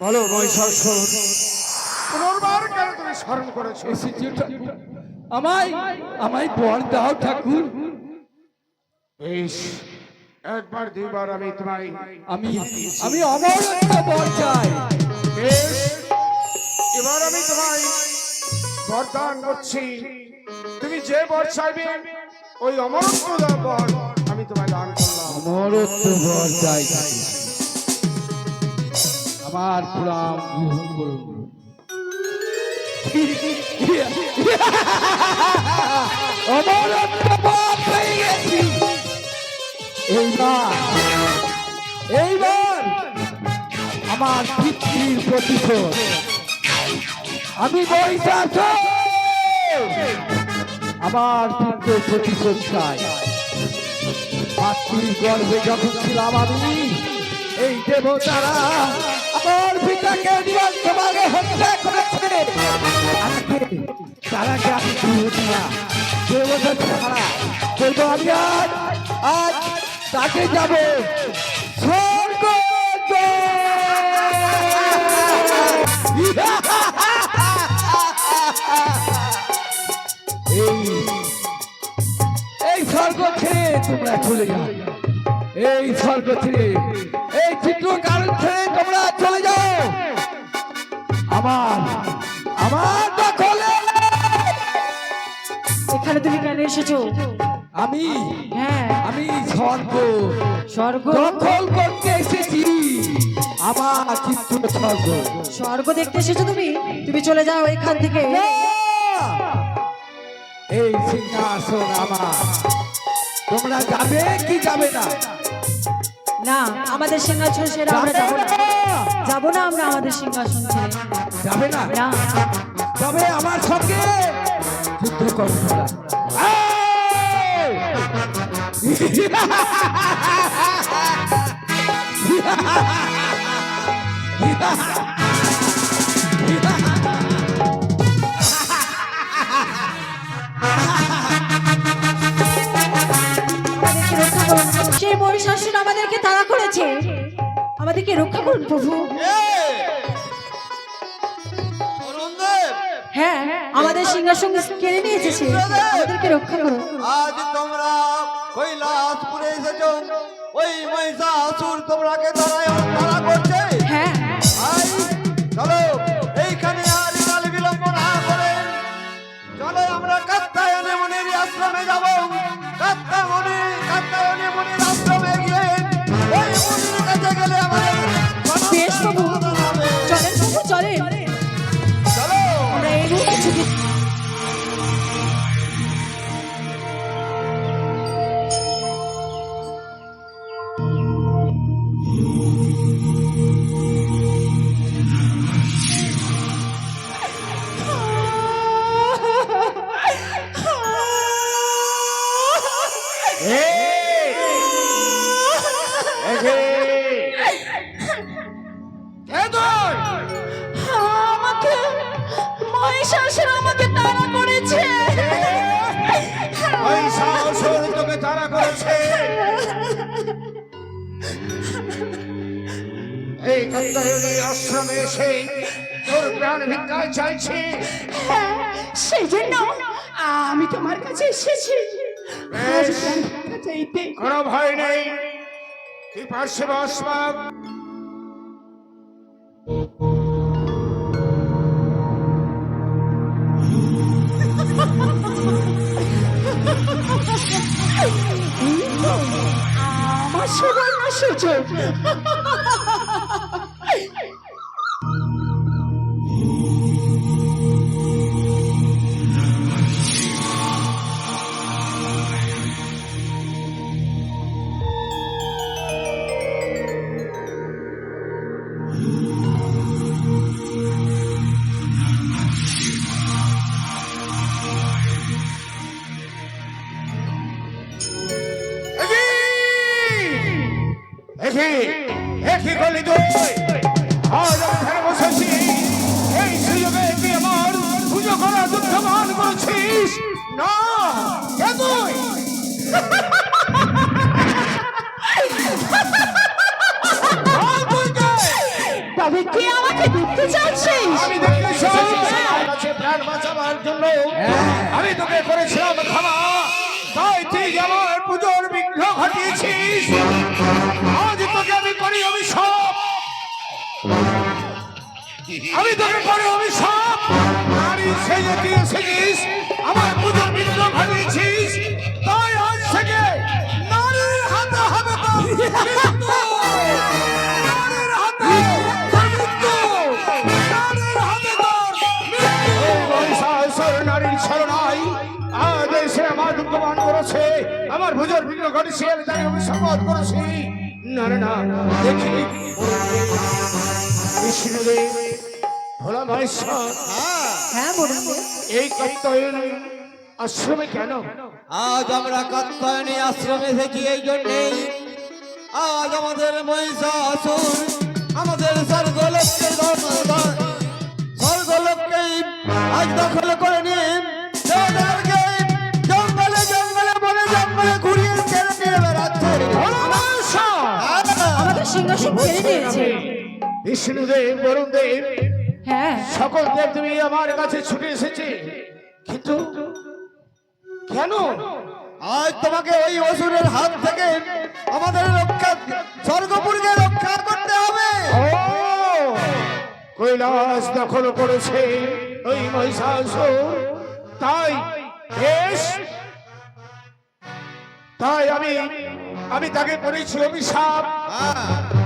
বলো মহিষাসুর পুনর্বার কেন তুমি স্মরণ করেছ? এসেছি আমায় আমায় বর দাও ঠাকুর। বেশ একবার দুইবার আমি তোমায় আমি আমি অমরত্ব বর চাই। এবার আমি তোমায় বরদান করছি। তুমি যে বর চাইবে ওই অমরত্ব বর আমি তোমায় দান করলাম। অমরত্ব বর চাই। আমার প্রণাম গ্রহণ করুন। অমরত্ব বর পেয়ে গেছি। এইবার এইবার আমার পিতৃর প্রতিশোধ। আমি বৈশাখ আমার পিতৃর প্রতিশোধ চাই। মাতৃ গর্ভে যখন ছিলাম আমি, এই দেবতারা আমার পিতাকে নিরন্তভাবে হত্যা করেছে। আমাকে তারাকে আমি দেবতা ছাড়া বলব আমি আজ আজ তাকে যাব এই স্বর্গ ছেড়ে তোমরা চলে যাও। এই স্বর্গ ছেড়ে, এই চিত্র কারণ ছেড়ে তোমরা চলে যাও। আমার আমার এখানে তুমি কেন এসেছ? আমি হ্যাঁ। আমি স্বর্গ। স্বর্গ? দখল করতে এসেছি। আমার চিত্র স্বর্গ। স্বর্গ দেখতে এসেছ তুমি? তুমি চলে যাও এখান থেকে। এই সিংহাসন আমার। তোমরা যাবে কি যাবে না? না আমাদের সিংহাসন ছেড়ে আমরা যাবে না। না! যাব না আমরা আমাদের সিংহাসন ছেড়ে। যাবে না? না। তবে আমার সঙ্গে। যুদ্ধ করো তোমরা। সেই আমাদেরকে করেছে। আমাদেরকে রক্ষা করুন প্রভু। সিংহাসন কেড়ে নিয়েছে সে। আমাদেরকে রক্ষা করো। আজ তোমরা কৈলাসপুরে এসেছ। ওই মহিষাসুর তোমরাকে তারা তারা করছে। হ্যাঁ। চলো এইখানে আর কাল বিলম্ব না করে। চলো আমরা কাত্তায়নে মনের আশ্রমে যাব। আশ্রমে এসে তোর প্রাণ ভিক্ষায় চাইছি। সেই জন্য আমি তোমার কাছে এসেছি। আজ প্রাণ ভিক্ষা চাইতে। কোনো ভয় নেই। তুই পার্শ্বে আমার সুবর্ণ সুযোগ দেখি এ কি করলি তুই? আজ আমি এখানে বসেছি। এই সুযোগে তুই আমার পুজো করা দুঃখমান করছিস। না কে তুই? বল তুই কে? তবে আমাকে দেখতে চাচ্ছিস আমি দেখতে আমার কাছে প্রাণ বাঁচাবার জন্য আমি তোকে করেছিলাম ক্ষমা। তাই তুই আমার পুজোর বিঘ্ন ঘটিয়েছিস। আমি করি অভিশাপ। আমি তোকে করি অভিশাপ। নারী সেজে তুই এসেছিস আমার পুজোর বিঘ্ন ঘটিয়েছিস তাই আজ থেকে নারীর হাতে হবে নারীর আমার দুঃখমান করেছে। আমার ভুজোর বিঘ্ন ঘটেছে আমি তাকে সম্মত করেছি। না না না দেখি বিষ্ণুদেব ভোলা মহেশ্বর হ্যাঁ মুরব্বী এই কর্তব্য আশ্রমে কেন? আজ আমরা কাত্তায়নী আশ্রমে থেকে এই জন্যেই আজ আমাদের মহিষাসুর আমাদের স্বর্গলোককে স্বর্গলোককে আজ দখল করে নিয়ে বিষ্ণুদেব বরুণদেব হ্যাঁ। সকল দেব তুমি আমার কাছে ছুটে এসেছে। কিন্তু কেন? আজ তোমাকে ওই অসুরের হাত থেকে আমাদের রক্ষা স্বর্গপুরকে রক্ষা করতে হবে। ও কৈলাস দখল করেছে ওই মহিষাসুর। তাই বেশ। তাই আমি আমি তাকে করেছি অভিশাপ। হ্যাঁ।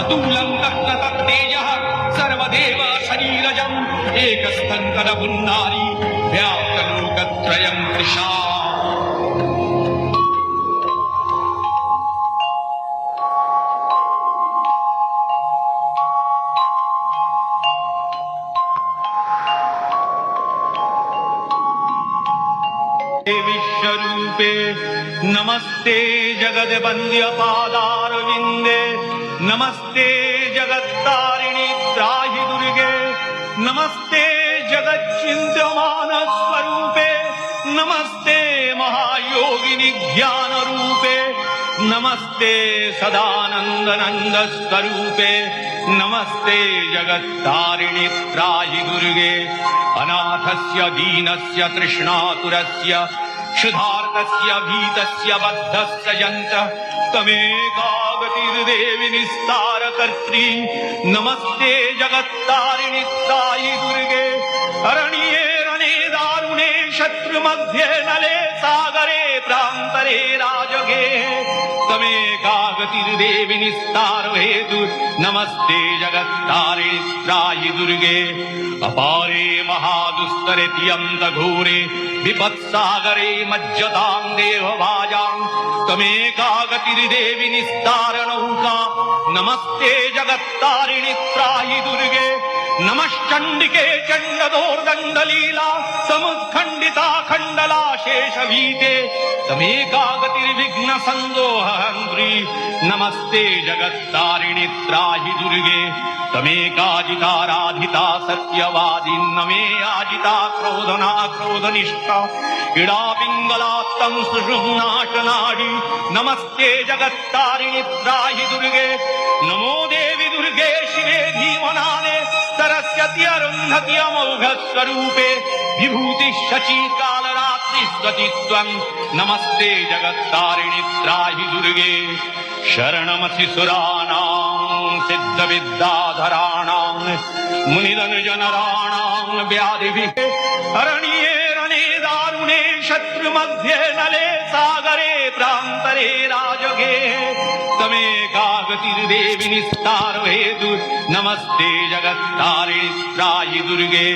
ज्वालाव्याप्तदिगन्तरम् अतुलं तत्र तत्तेजः सर्वदेव शरीरजम् एकस्थं तदमुन्नारी व्याप्तलोकत्रयं कृशा हे विश्वरूपे नमस्ते जगद्वन्द्यपादारविन्दे नमस्ते जगत्तारिणि त्राहि दुर्गे। नमस्ते जगच्चिन्त्यमानस्वरूपे नमस्ते महायोगिनि ज्ञानरूपे। नमस्ते सदानन्दनन्दस्वरूपे। नमस्ते जगत्तारिणि त्राहि दुर्गे। अनाथस्य दीनस्य तृष्णातुरस्य क्षुधार्तस्य भीतस्य बद्धस्य यन्त्र तमेकागतिर्देवि निस्तारकर्त्री नमस्ते जगत्तारिणि साई दुर्गे। अरण्ये रणे दारुणे शत्रुमध्ये नले सागरे प्रान्तरे राजगे। तमेकागतिर्देवि निस्तार हेतु नमस्ते जगत्तारिणि त्रायि दुर्गे अपारे महादुस्तरे घोरे विपत्सागरे मज्जतां देवभाजां तमेकागतिर्देवि निस्तारणौका नमस्ते जगत्तारिणि त्रायि दुर्गे ನಮಶ್ಚಂಡಿಕೆ ಚಂಡದೋರ್ದಂಡಲೀಲಾ ಸಮತ್ಖಂಡಿತಾ ಖಂಡಲಾ ಶೇಷವೀತೆ ತಮೇಕಾಗತಿರ್ವಿಘ್ನ ಸಂದೋಹಂದ್ರಿ ನಮಸ್ತೆ ಜಗತ್ತಾರಿಣಿ ತ್ರಾಹಿ ದುರ್ಗೆ ತಮೇಕಾಜಿತಾರಾಧಿತಾ ಸತ್ಯವಾದಿ, ನಮೇ ಆಜಿತಾ ಕ್ರೋಧನಾ ಕ್ರೋಧನಿಷ್ಠ ಇಡಾ ಪಿಂಗಲಾತ್ತಂ ಸುಷುಮ್ನಾಶನಾಡಿ ನಮಸ್ತೆ ಜಗತ್ತಾರಿಣಿ ತ್ರಾಹಿ ದುರ್ಗೆ, ನಮೋ ದೇವಿ ದುರ್ಗೆ ಶಿವೇ ಧೀಮನಾನೇ सरस्वती अरुन्धति अमोघ स्वरूपे विभूति शची कालरात्रि स्वतित्वं नमस्ते जगत्तारिणि त्राहि दुर्गे शरणमसि सुराणां सिद्धविद्याधराणां मुनिधनुजनराणां व्याधिभिः अरण्ये रणे दारुणे शत्रुमध्ये नले सागरे प्रान्तरे राजगे त्वमेकागतिर्देवि निस्तार हेतु नमस्ते जगत्तारिणि त्रायि दुर्गे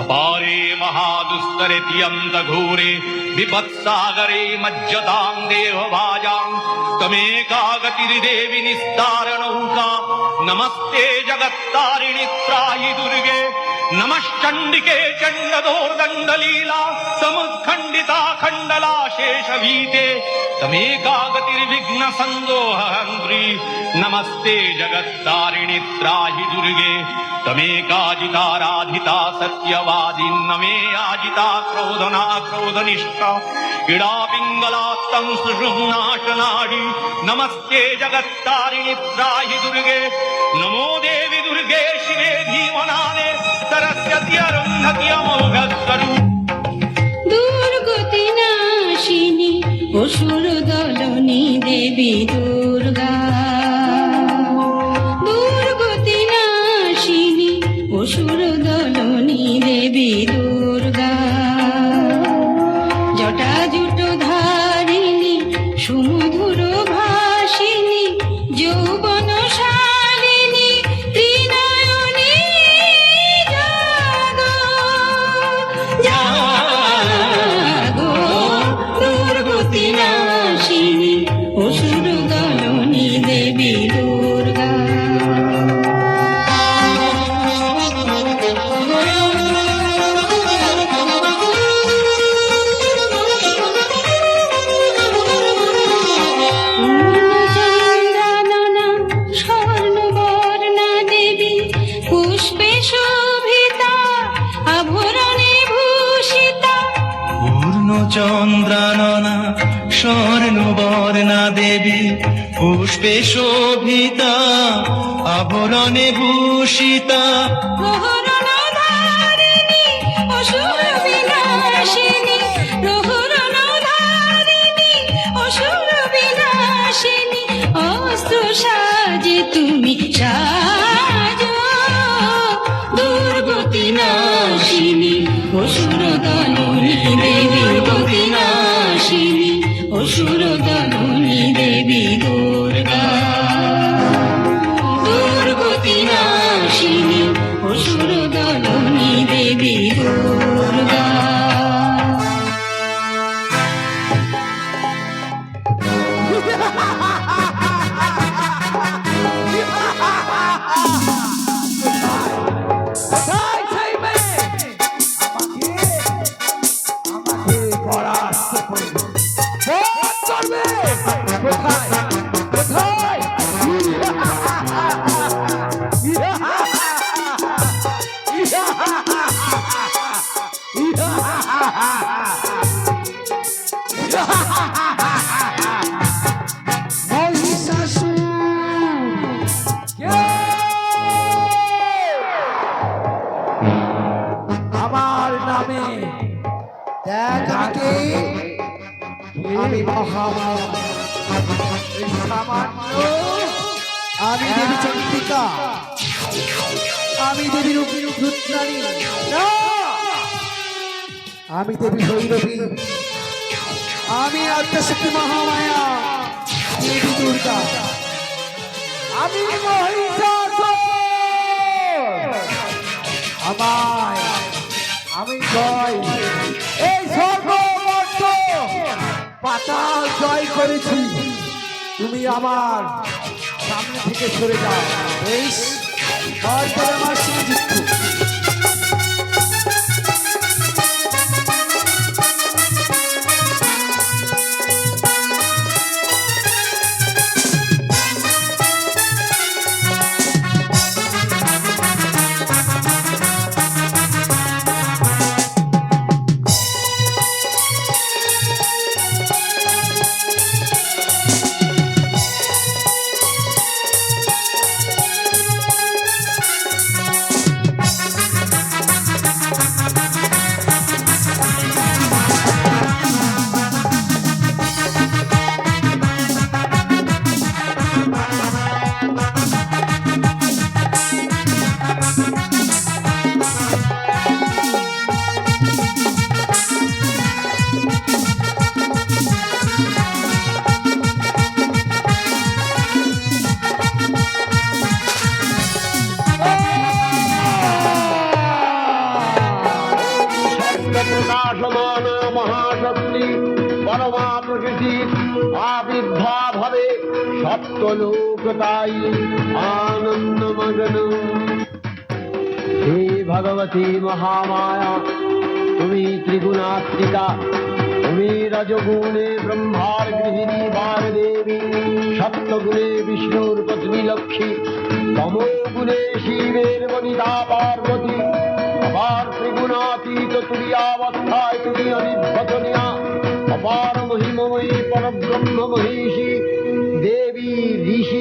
अपारे महादुस्तरे तियन्त घोरे विपत्सागरे मज्जतां देवभाजां त्वमेकागतिर्देवि निस्तारणौका नमस्ते जगत्तारिणि त्रायि दुर्गे ನಮಶ್ಚಂಡಿಕೆ ಚಂಡದೋರ್ದಂಡಲೀಲಾ, ಸಮತ್ಖಂಡಿತಾ ಖಂಡಲಾಶೇಷವೀತೆ ತಮೇಕಾಗತಿರ್ವಿಘ್ನ ಸಂದೋಹಂದ್ರಿ ನಮಸ್ತೆ ಜಗತ್ತಾರಿಣಿ ತ್ರಾಹಿ ದುರ್ಗೆ ತಮೇಕಾಜಿತಾರಾಧಿತಾ ಸತ್ಯವಾದಿ ನಮೇ ಆಜಿತಾ ಕ್ರೋಧನಾ ಕ್ರೋಧನಿಷ್ಠ, ಇಡಾಪಿಂಗಲಾತ್ತಂ ಸುಷುಮ್ನಾಶನಾಡಿ ನಮಸ್ತೆ ಜಗತ್ತಾರಿಣಿ ತ್ರಾಹಿ ದುರ್ಗೆ, ನಮೋ ದೇವಿ ದುರ್ಗೆ ಶಿವೆ দুর্গতি নাশিনী অসুর দলনী দেবী পুষ্পে শোভিতা আভরণে ভূষিতা। পূর্ণ চন্দ্রাননা স্বর্ণবর্ণা দেবী পুষ্পে শোভিতা আভরণে ভূষিতা। Ah! দেখ আমি মহামায়া আমি দেবী চন্দ্রিকা। আমি দেবী রূপী না! আমি দেবী ভৈরবী। আমি আদ্যশক্তি মহামায়া। দেবী দুর্গা। আমি মহিষাসুর পাতাল জয় করেছি। তুমি আমার সামনে থেকে সরে যাও। বেশ। তারপরে আমার সঙ্গে তাই আনন্দমগ্ন। হে ভগবতী মহামায়া, তুমি ত্রিগুণাত্মিকা, তুমি রজগুণে ব্রহ্মার গৃহিণী বার দেবী সত্যগুণে বিষ্ণুর পত্নী লক্ষ্মী, তমোগুণে শিবের বনিতা পার্বতী, আবার ত্রিগুণাতীত তুরিয়াবস্থায় তুমি অনির্বচনীয়া অপার মহিমময়ী পরব্রহ্ম মহিষী দেবী ঋষি